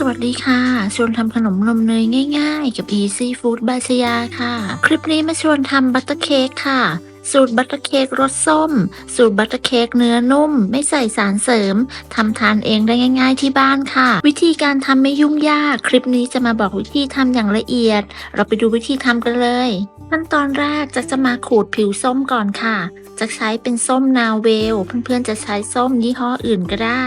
สวัสดีค่ะ ชวนทำขนมนมเนยง่ายๆ กับ Easy Food บายชยาค่ะ คลิปนี้มาชวนทำบัตเตอร์เค้กค่ะ สูตรบัตเตอร์เค้กรสส้ม สูตรบัตเตอร์เค้กเนื้อนุ่ม ไม่ใส่สารเสริมทำทานเองได้ง่าย ๆ ที่บ้านค่ะ วิธีการทำไม่ยุ่งยาก คลิปนี้จะมาบอกวิธีทำอย่างละเอียด เราไปดูวิธีทำกันเลยขั้นตอนแรกจะจะมาขูดผิวส้มก่อนค่ะ จะใช้เป็นส้มนาเวล เพื่อนๆจะใช้ส้มยี่ห้ออื่นก็ได้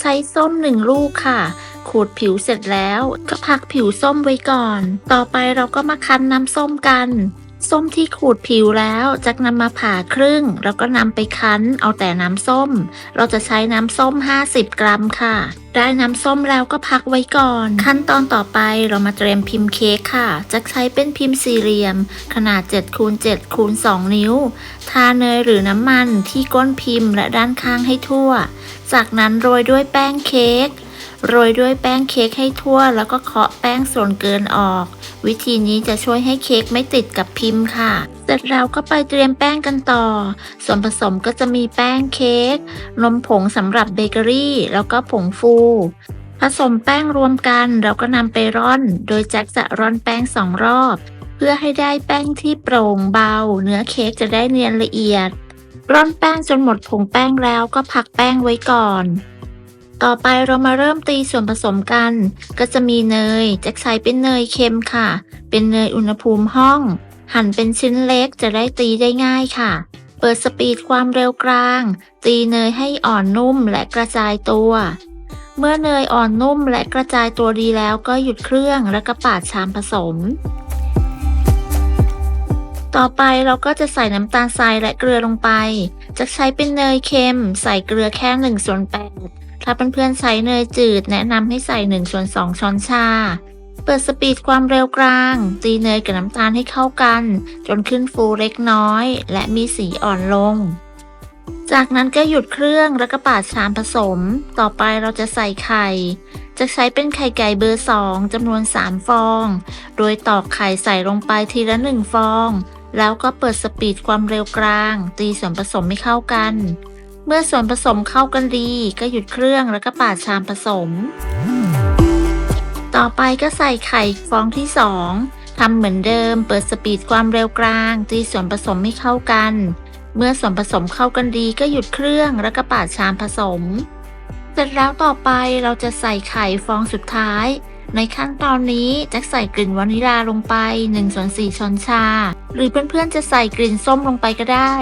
ใช้ส้มหนึ่งลูกค่ะ ขูดผิวเสร็จแล้วก็พักผิวส้มไว้ก่อน ต่อไปเราก็มาคั้นน้ำส้มกัน ส้มที่ขูดผิวแล้วจะนำมาผ่าครึ่ง แล้วก็นำไปคั้นเอาแต่น้ำส้ม เราจะใช้น้ำส้ม 50 กรัมค่ะ ได้น้ำส้มแล้วก็พักไว้ก่อน ขั้นตอนต่อไปเรามาเตรียมพิมพ์เค้กค่ะ จะใช้เป็นพิมพ์สี่เหลี่ยม ขนาด7คูณ7คูณ2นิ้ว ทาเนยหรือน้ำมันที่ก้นพิมพ์และด้านข้างให้ทั่ว จากนั้นโรยด้วยแป้งเค้กโรยด้วยแป้งเค้กให้ทั่ว แล้วก็เคาะแป้งส่วนเกินออก วิธีนี้จะช่วยให้เค้กไม่ติดกับพิมพ์ค่ะ เสร็จแล้วก็ไปเตรียมแป้งกันต่อ ส่วนผสมก็จะมีแป้งเค้ก นมผงสำหรับเบเกอรี่ แล้วก็ผงฟู ผสมแป้งรวมกันแล้วก็นำไปร่อน โดยแจ็คจะร่อนแป้งสองรอบ เพื่อให้ได้แป้งที่โปร่งเบา เนื้อเค้กจะได้เนียนละเอียด ร่อนแป้งจนหมดผงแป้งแล้วก็พักแป้งไว้ก่อนต่อไปเรามาเริ่มตีส่วนผสมกัน ก็จะมีเนยแจะใช้เป็นเนยเค็มค่ะ เป็นเนยอุณหภูมิห้อง หั่นเป็นชิ้นเล็กจะได้ตีได้ง่ายค่ะ เปิดสปีดความเร็วกลาง ตีเนยให้อ่อนนุ่มและกระจายตัว เมื่อเนยอ่อนนุ่มและกระจายตัวดีแล้วก็หยุดเครื่องแล้วก็ปาดชามผสม ต่อไปเราก็จะใส่น้ำตาลทรายและเกลือลงไป จะใช้เป็นเนยเค็ม ใส่เกลือแค่1ส่วน8ถ้าเพื่อนๆใช้เนยจืดแนะนำให้ใส่1ส่วน2ช้อนชา เปิดสปีดความเร็วกลาง ตีเนยกับน้ำตาลให้เข้ากัน จนขึ้นฟูเล็กน้อย และมีสีอ่อนลง จากนั้นก็หยุดเครื่องแล้วก็ปาดชามผสม ต่อไปเราจะใส่ไข่ จะใช้เป็นไข่ไก่เบอร์2จำนวน 3 ฟอง โดยตอกไข่ใส่ลงไปทีละ 1 ฟอง แล้วก็เปิดสปีดความเร็วกลาง ตีส่วนผสมให้เข้ากัน เมื่อส่วนผสมเข้ากันดี ก็หยุดเครื่องแล้วก็ปาดชามผสม ต่อไปก็ใส่ไข่ฟองที่ 2ทำเหมือนเดิม เปิดสปีดความเร็วกลาง ตีส่วนผสมให้เข้ากัน เมื่อส่วนผสมเข้ากันดีก็หยุดเครื่องแล้วก็ปาดชามผสม เสร็จแล้วต่อไปเราจะใส่ไข่ฟองสุดท้าย ในขั้นตอนนี้จะใส่กลิ่นวานิลาลงไป1ส่วน4ช้อนชา หรือเพื่อนๆจะใส่กลิ่นส้มลงไปก็ได้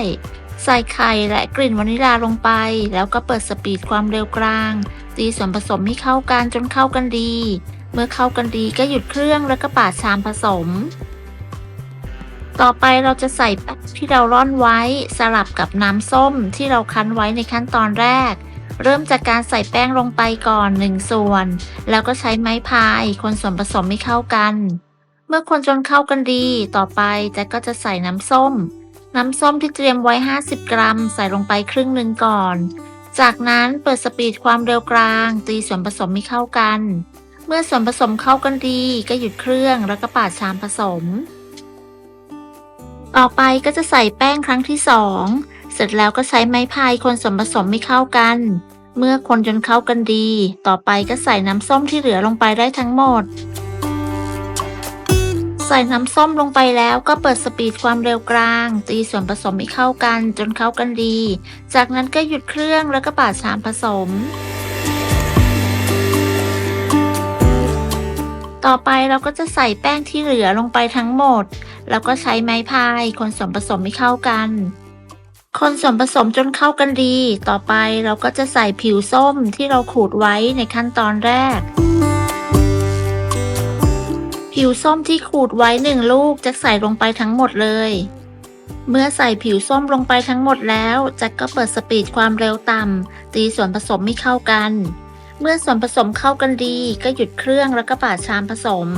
ใส่ไข่และกลิ่นวานิลาลงไป แล้วก็เปิดสปีดความเร็วกลาง ตีส่วนผสมให้เข้ากันจนเข้ากันดี เมื่อเข้ากันดีก็หยุดเครื่องแล้วก็ปาดชามผสม ต่อไปเราจะใส่แป้งที่เราร่อนไว้สลับกับน้ำส้มที่เราคั้นไว้ในขั้นตอนแรก เริ่มจากการใส่แป้งลงไปก่อน1ส่วน แล้วก็ใช้ไม้พายคนส่วนผสมให้เข้ากัน เมื่อคนจนเข้ากันดี ต่อไปแจ็คก็จะใส่น้ำส้ม น้ำส้มที่เตรียมไว้ 50 กรัม ใส่ลงไปครึ่งหนึ่งก่อน จากนั้นเปิดสปีดความเร็วกลาง ตีส่วนผสมให้เข้ากัน มื่อส่วนผสมเข้ากันดีก็หยุดเครื่องแล้วก็ปาดชามผสม ต่อไปก็จะใส่แป้งครั้งที่2เสร็จแล้วก็ใช้ไม้พายคนส่วนผสมให้เข้ากัน เมื่อคนจนเข้ากันดี ต่อไปก็ใส่น้ำส้มที่เหลือลงไปได้ทั้งหมด ใส่น้ำส้มลงไปแล้วก็เปิดสปีดความเร็วกลาง ตีส่วนผสมให้เข้ากันจนเข้ากันดี จากนั้นก็หยุดเครื่องแล้วก็ปาดชามผสม ต่อไปเราก็จะใส่แป้งที่เหลือลงไปทั้งหมด แล้วก็ใช้ไม้พายคนส่วนผสมให้เข้ากัน คนส่วนผสมจนเข้ากันดี ต่อไปเราก็จะใส่ผิวส้มที่เราขูดไว้ในขั้นตอนแรก ผิวส้มที่ขูดไว้หนึ่งลูกจะใส่ลงไปทั้งหมดเลย เมื่อใส่ผิวส้มลงไปทั้งหมดแล้วจ็คก็เปิดสปีดความเร็วต่ำตีส่วนผสมให้เข้ากัน เมื่อส่วนผสมเข้ากันดีก็หยุดเครื่องแล้วก็ปาดชามผสม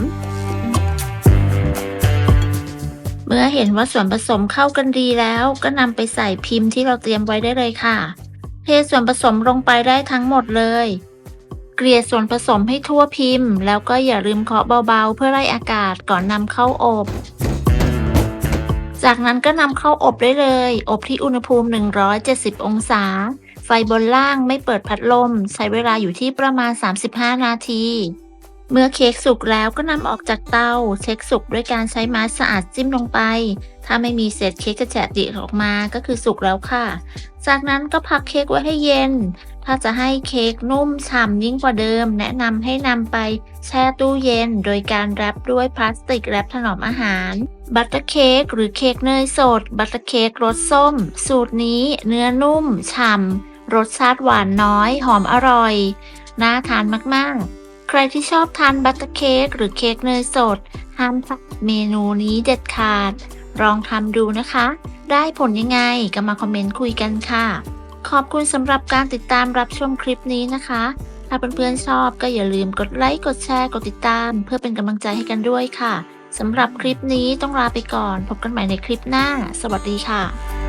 เมื่อเห็นว่าส่วนผสมเข้ากันดีแล้ว ก็นำไปใส่พิมพ์ที่เราเตรียมไว้ได้เลยค่ะ เทส่วนผสมลงไปได้ทั้งหมดเลย เกลี่ยส่วนผสมให้ทั่วพิมพ์ แล้วก็อย่าลืมเคาะเบาๆ เพื่อไล่อากาศก่อนนำเข้าอบ จากนั้นก็นำเข้าอบได้เลย อบที่อุณหภูมิ 170 องศา ไฟบนล่างไม่เปิดพัดลม ใช้เวลาอยู่ที่ประมาณ 35 นาที เมื่อเค้กสุกแล้วก็นำออกจากเตา เช็คสุกด้วยการใช้ไม้สะอาดจิ้มลงไป ถ้าไม่มีเศษเค้กกระแจะติออกมาก็คือสุกแล้วค่ะ จากนั้นก็พักเค้กไว้ให้เย็น ถ้าจะให้เค้กนุ่มฉ่ำยิ่งกว่าเดิม แนะนำให้นำไปแช่ตู้เย็น โดยการแรปด้วยพลาสติกแรปถนอมอาหารบัตเตอร์เค้กหรือเค้กเนยสด บัตเตอร์เค้กรสส้ม สูตรนี้เนื้อนุ่ม ฉ่ำ รสชาติหวานน้อย หอมอร่อย น่าทานมากๆ ใครที่ชอบทานบัตเตอร์เค้กหรือเค้กเนยสด ห้ามพลาดเมนูนี้เด็ดขาด ลองทำดูนะคะ ได้ผลยังไงก็มาคอมเมนต์คุยกันค่ะ ขอบคุณสำหรับการติดตามรับชมคลิปนี้นะคะ ถ้าเพื่อนๆชอบก็อย่าลืมกดไลค์ กดแชร์ กดติดตาม เพื่อเป็นกำลังใจให้กันด้วยค่ะสำหรับคลิปนี้ต้องลาไปก่อน พบกันใหม่ในคลิปหน้า สวัสดีค่ะ